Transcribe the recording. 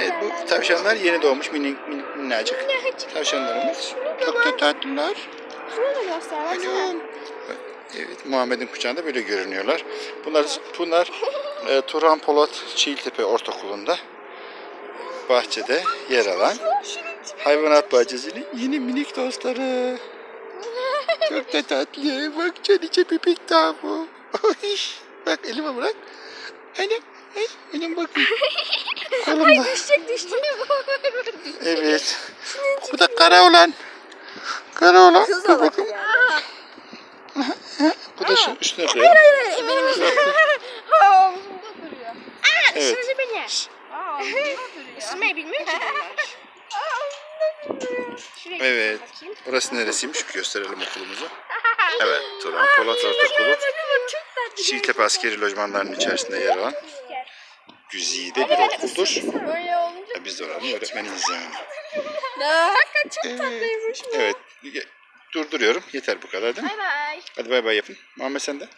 Evet bu tavşanlar yeni doğmuş minik minik minnacık tavşanlarımız. Çok da tatlılar. Şunu da göster. Baksana. Evet Muhammed'in kucağında böyle görünüyorlar. Bunlar bunlar e, Turhan Polat Çiğiltepe Ortaokulu'nda bahçede yer alan hayvanat bahçesinin yeni minik dostları. Çok da tatlı. Bak daha bu. Ay, Bak elime bırak. Annem. Ay, annem bak. Kolumda. Düşecek düşecek. Evet. Bu da kara olan. Kara olan. Kız da yani. Bu da şu üstüne koyalım. Eminim Dur bakayım. Ha omzumda duruyor. Aa Evet. ısırdı beni. Aa omzumda duruyor. Isırmayı bilmiyor ki bunlar. Evet. Orası neresiymiş? Bir gösterelim okulumuzu. Evet, Turan Polat Ortaokulu. Çiğtepe askeri lojmanlarının içerisinde yer alan güzide bir okuldur. Ya Biz de oranın öğretmeniyiz yani. Ya, hakikaten çok Evet. tatlıymış bu. Evet, durduruyorum. Yeter bu kadar değil mi? Bay bay. Hadi bay bay yapın. Muhammed sen de.